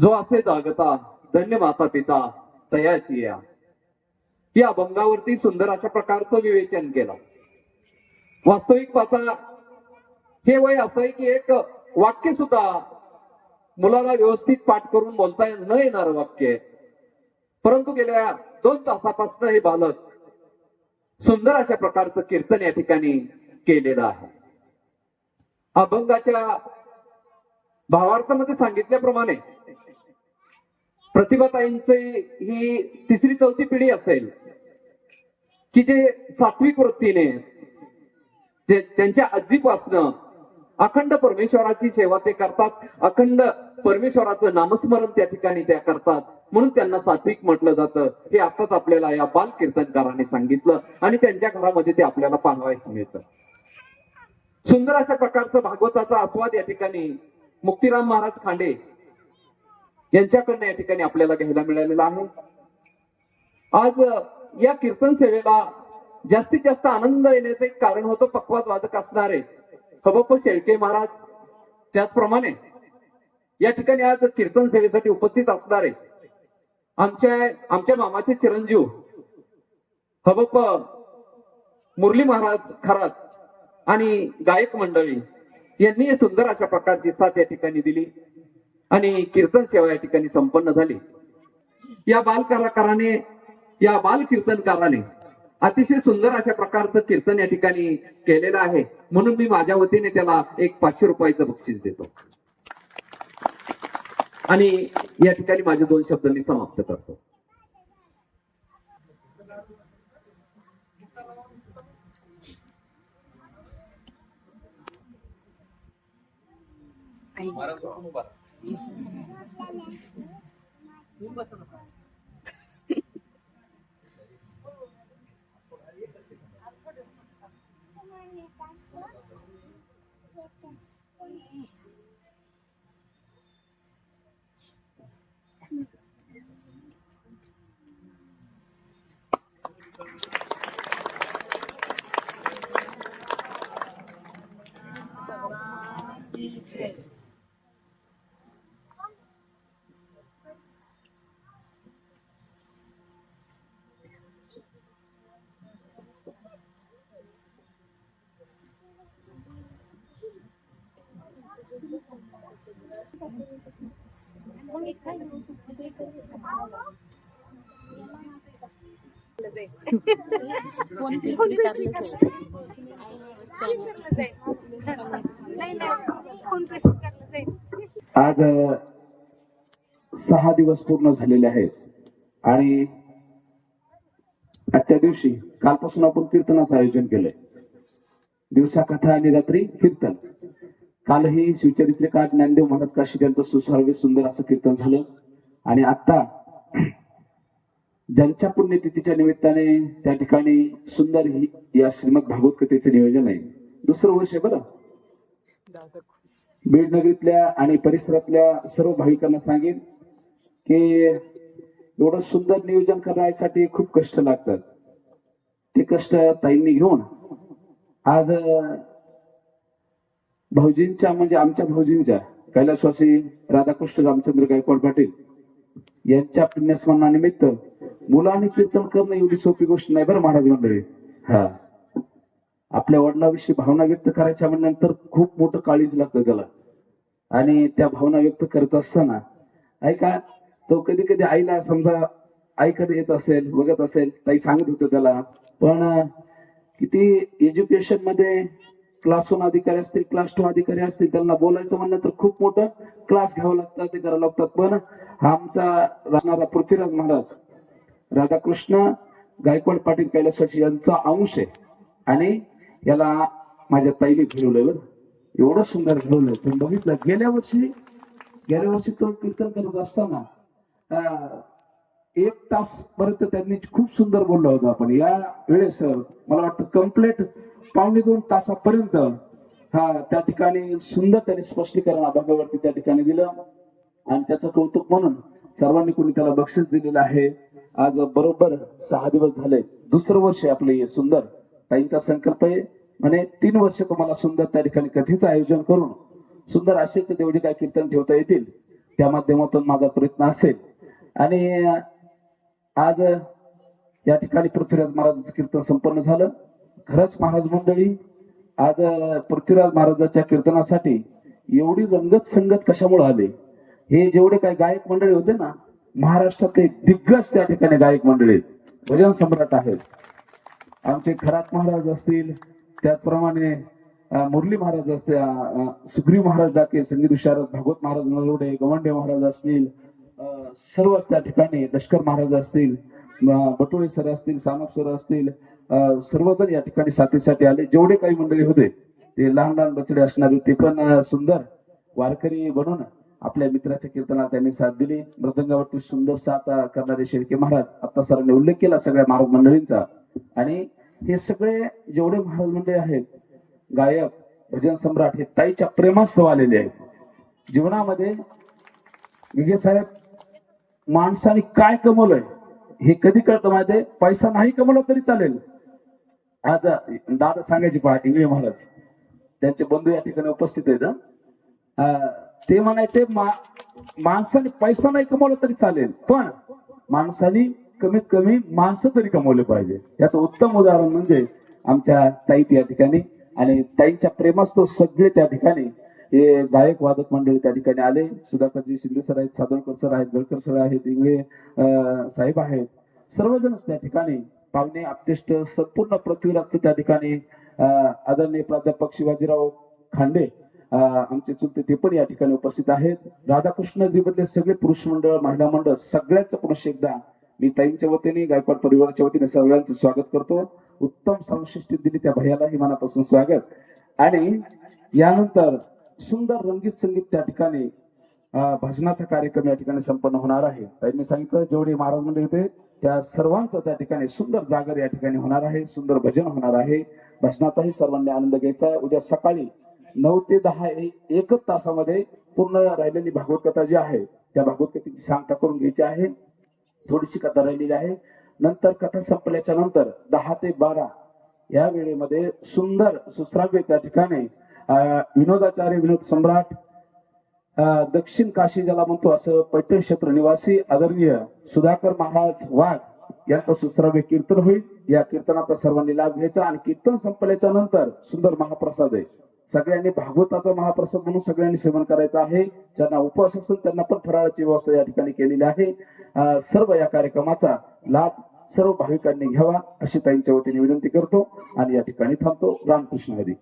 जो असे जागता धन्य माता पिता तयाची या. या अभंगावरती सुंदर अशा प्रकारचं विवेचन केलं. वास्तविक पाचा हे वय असं आहे की एक वाक्य सुद्धा मुलाला व्यवस्थित पाठ करून बोलता न येणार वाक्य. परंतु गेल्या दोन तासापासून हे बालक सुंदर अशा प्रकारचं कीर्तन या ठिकाणी केलेलं आहे. अभंगाच्या भावार्थामध्ये सांगितल्याप्रमाणे प्रतिभाताईंचे ही तिसरी चौथी पिढी असेल की जे सात्विक वृत्तीने त्यांच्या आजीपासनं अखंड परमेश्वराची सेवा ते करतात अखंड परमेश्वराचं नामस्मरण त्या ठिकाणी त्या करतात म्हणून त्यांना सात्विक म्हटलं जातं. हे आताच आपल्याला या बाल कीर्तनकाराने सांगितलं आणि त्यांच्या घरामध्ये ते आपल्याला पाहावयास मिळतं. सुंदर अशा प्रकारचं भागवताचा आस्वाद या ठिकाणी मुक्तिराम महाराज खांडे यांच्याकडनं या ठिकाणी आपल्याला घ्यायला मिळालेला आहे. आज या कीर्तन सेवेला जास्तीत जास्त आनंद येण्याचं एक कारण होतं पक्वाज वादक असणारे खबप्प शेळके महाराज. त्याचप्रमाणे या ठिकाणी आज कीर्तन सेवेसाठी उपस्थित असणारे आमच्या आमच्या मामाचे चिरंजीव खबप्प मुरली महाराज खरात आणि गायक मंडळी यांनी सुंदर अशा प्रकारची साथ या ठिकाणी दिली आणि कीर्तन सेवा या ठिकाणी संपन्न झाली. या बाल कलाकाराने या बाल कीर्तनकाराने अतिशय सुंदर अशा प्रकारचं कीर्तन या ठिकाणी केलेलं आहे. म्हणून मी माझ्या वतीने त्याला एक पाचशे रुपयाचं बक्षीस देतो. आणि या ठिकाणी माझे दोन शब्द मी समाप्त करतो. फोन पे स्वीकारलं नाही फोन आज सहा दिवस पूर्ण झालेले आहेत आणि आजच्या दिवशी कालपासून आपण कीर्तनाचं आयोजन केलंय. दिवसा कथा आणि रात्री कीर्तन. कालही शिवचरित्रकार ज्ञानदेव महाराज काशी त्यांचं सुसर्वे सुंदर असं कीर्तन झालं. आणि आता ज्यांच्या पुण्यतिथीच्या निमित्ताने त्या ठिकाणी सुंदर ही या श्रीमद भागवत कथेचं नियोजन आहे. दुसरं वर्ष आहे बरं. बीड नगरीतल्या आणि परिसरातल्या सर्व भाविकांना सांगेन की एवढं सुंदर नियोजन करण्यासाठी खूप कष्ट लागतात. ते कष्ट ताईंनी घेऊन आज भाऊजींच्या म्हणजे आमच्या भाऊजींच्या कैलासवासी राधाकृष्ण रामचंद्र गायकवाड पाटील यांच्या पुण्यस्मरणानिमित्त मुलांनी कीर्तन करणं एवढी सोपी गोष्ट नाही बरं महाराज मंडळी. हा. आपल्या वडिलाविषयी भावना व्यक्त करायच्या म्हणल्यानंतर खूप मोठं काळीज लागतं त्याला. आणि त्या भावना व्यक्त करत असताना ऐका तो कधी कधी आईला समजा आई कधी येत असेल बघत असेल ताई सांगत होतं त्याला पण किती एज्युकेशनमध्ये क्लास वन अधिकारी असतील क्लास टू अधिकारी असतील त्यांना बोलायचं म्हणलं तर खूप मोठं क्लास घ्यावं लागतं ते करावं लागतात. पण हा आमचा राहणारा पृथ्वीराज महाराज राधाकृष्ण गायकवाड पाटील कैलासवासी यांचा अंश आहे. आणि याला माझ्या ताईने फिरवलेलं एवढं सुंदर घडवलं पण बघितलं गेल्या वर्षी गेल्या वर्षी तो कीर्तन करत असताना एक तास पर्यंत त्यांनी खूप सुंदर बोललो होतो आपण. या वेळेस मला वाटतं कंप्लीट पावणे दोन तासापर्यंत हा त्या ठिकाणी सुंदर त्यांनी स्पष्टीकरण अभागावरती त्या ठिकाणी दिलं. आणि त्याचं कौतुक म्हणून सर्वांनी कोणी त्याला बक्षीस दिलेलं आहे. आज बरोबर सहा दिवस झाले. दुसरं वर्ष आहे आपलं हे सुंदर. ताईंचा संकल्प आहे. म्हणे तीन वर्ष तुम्हाला सुंदर त्या ठिकाणी कथेचं आयोजन करून सुंदर असेच जेवढे काय कीर्तन ठेवता येतील त्या माध्यमातून माझा प्रयत्न असेल. आणि आज या ठिकाणी पृथ्वीराज महाराजांचं कीर्तन संपन्न झालं. खरंच महाराज मंडळी आज पृथ्वीराज महाराजाच्या कीर्तनासाठी एवढी रंगत संगत कशामुळे आले? हे जेवढे काही गायक मंडळी होते ना महाराष्ट्रातले दिग्गज त्या ठिकाणी गायक मंडळी भजन सम्राट आहेत. आमचे खरात महाराज असतील त्याचप्रमाणे मुरली महाराज असतील सुग्रीव महाराज डाके संगीत विशारद भागवत महाराज नलवडे गवंडे महाराज असतील सर्वच त्या ठिकाणी लष्कर महाराज असतील बटोळे सर असतील सानप सर असतील सर्वजण या ठिकाणी साथीसाठी आले. जेवढे काही मंडळी होते ते लहान लहान बचडे असणारे ते पण सुंदर वारकरी बनून आपल्या मित्राच्या कीर्तनाला त्यांनी साथ दिली. मृदंगावरती सुंदर साथ करणारे शेळके महाराज आता सरांनी उल्लेख केला सगळ्या महाराज मंडळींचा. आणि हे सगळे जेवढे महाराज मंडळी आहेत गायक भजन सम्राट हे ताईच्या प्रेमास्तव आलेले आहेत. जीवनामध्ये विगे साहेब माणसाने काय कमवलंय हे कधी कळतं माहितीये? पैसा नाही कमवला तरी चालेल. आज दादा सांगायचे पहा इंगळे महाराज. त्यांचे बंधू या ठिकाणी उपस्थित आहेत अं, ते म्हणायचे मा- माणसाने पैसा नाही कमवला तरी चालेल पण माणसाने कमीत कमी माणसं तरी कमवले पाहिजे. याचं उत्तम उदाहरण म्हणजे आमच्या ताईत या ठिकाणी आणि ताईंच्या प्रेमास्तव सगळे त्या ठिकाणी हे गायक वादक मंडळी त्या ठिकाणी आले. सुधाकरजी शिंदे सर आहेत सादळकर सर आहेत गडकर सर आहेत इंगळे साहेब आहेत. सर्वजणच त्या ठिकाणी पाहुणे आपतेष्ट संपूर्ण पृथ्वीराजचं त्या ठिकाणी आदरणीय प्राध्यापक शिवाजीराव खांडे आमचे चुलते ते पण या ठिकाणी उपस्थित आहेत. राधाकृष्ण नगरीमधले सगळे पुरुष मंडळ महिला मंडळ सगळ्यांचं पुरुष एकदा मी ताईंच्या वतीने गायकवाड परिवाराच्या वतीने सगळ्यांचं स्वागत करतो. उत्तम संशिष्टी दिली त्या भैयालाही मनापासून स्वागत. आणि यानंतर सुंदर रंगीत संगीत त्या ठिकाणी भाषणाचा भजनाचा कार्यक्रम या ठिकाणी संपन्न होणार आहे. त्यांनी सांगितलं जेवढे महाराज मंडळी होते त्या सर्वांचा त्या ठिकाणी सुंदर जागर या ठिकाणी होणार आहे सुंदर भजन होणार आहे. भजनाचाही सर्वांनी आनंद घ्यायचा आहे. उद्या सकाळी नऊ ते दहा एकच तासामध्ये पूर्ण राहिलेली भागवत कथा जी आहे त्या भागवत कथेची सांगता करून घ्यायची आहे. थोडीशी कथा राहिलेली आहे. नंतर कथा संपल्याच्या नंतर दहा ते बारा या वेळेमध्ये सुंदर सुश्राव्य त्या ठिकाणी विनोदाचार्य विनोद सम्राट अं, दक्षिण काशी ज्याला म्हणतो असं पैठण क्षेत्र निवासी आदरणीय सुधाकर महाराज वाघ यांचं सुश्राव्य कीर्तन होईल. या कीर्तनाचा सर्वांनी लाभ घ्यायचा आणि कीर्तन संपल्याच्या नंतर सुंदर महाप्रसाद आहे. सगळ्यांनी भागवताचा महाप्रसाद म्हणून सगळ्यांनी सेवन करायचं आहे. ज्यांना उपवास असेल त्यांना पण फराळाची व्यवस्था या ठिकाणी केलेली आहे. सर्व या कार्यक्रमाचा लाभ सर्व भाविकांनी घ्यावा अशी ताईंच्या वतीने विनंती करतो आणि या ठिकाणी थांबतो. रामकृष्ण हरी.